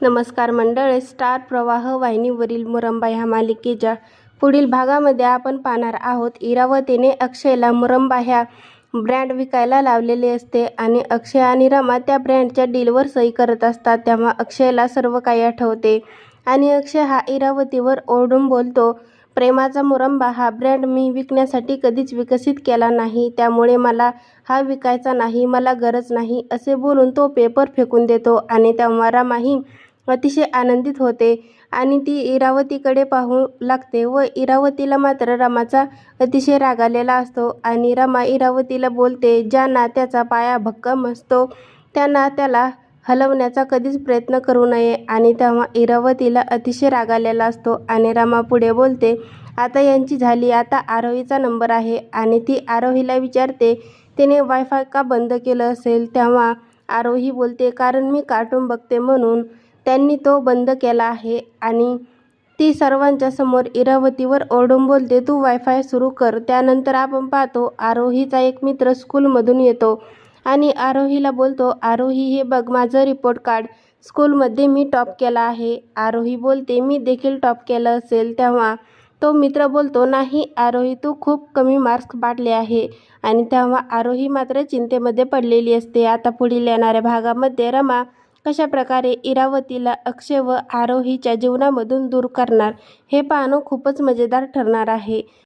नमस्कार मंडळ स्टार प्रवाह वाहिनीवरील मुरंबा ह्या मालिकेच्या पुढील भागामध्ये आपण पाहणार आहोत. इरावतीने अक्षयला मुरंबा ह्या ब्रँड विकायला लावलेले असते आणि अक्षय आणि रमा त्या ब्रँडच्या डीलवर सही करत असतात. तेव्हा अक्षयला सर्व काही आठवते आणि अक्षय हा इरावतीवर ओरडून बोलतो प्रेमाचा मुरंबा हा ब्रँड मी विकण्यासाठी कधीच विकसित केला नाही. त्यामुळे मला हा विकायचा नाही मला गरज नाही असे बोलून तो पेपर फेकून देतो आणि तेव्हा रमाही अतिशय आनंदित होते आणि ती इरावतीकडे पाहू लागते व इरावतीला मात्र रमाचा अतिशय राग आलेला असतो आणि रमा इरावतीला बोलते ज्यांना त्याचा पाया भक्कम असतो त्यांना त्याला हलवण्याचा कधीच प्रयत्न करू नये. आणि तेव्हा इरावतीला अतिशय राग आलेला असतो आणि रमा पुढे बोलते आता यांची झाली आता आरोहीचा नंबर आहे. आणि ती आरोहीला विचारते तिने वायफाय का बंद केलं असेल? तेव्हा आरोही बोलते कारण मी कार्टून बघते म्हणून त्यांनी तो बंद केला आहे आणि ती सर्वांच्या समोर इरावतीवर ओरडून बोलते तू वायफाय सुरू कर त्यानंतर आपण पाहतो आरोहीचा एक मित्र स्कूलमधून येतो आणि आरोहीला बोलतो आरोही हे बघ माझं रिपोर्ट कार्ड स्कूलमध्ये मी टॉप केला आहे. आरोही बोलते मी देखील टॉप केलं असेल. तेव्हा तो मित्र बोलतो नाही आरोही तू खूप कमी मार्क्स पाडले आहे. आणि तेव्हा आरोही मात्र चिंतेमध्ये पडलेली असते. आता पुढील येणाऱ्या भागामध्ये रमा कशा प्रकारे इरावतीला अक्षय व आरोहीच्या जीवनामधून दूर करणार हे पाहणं खूपच मजेदार ठरणार आहे.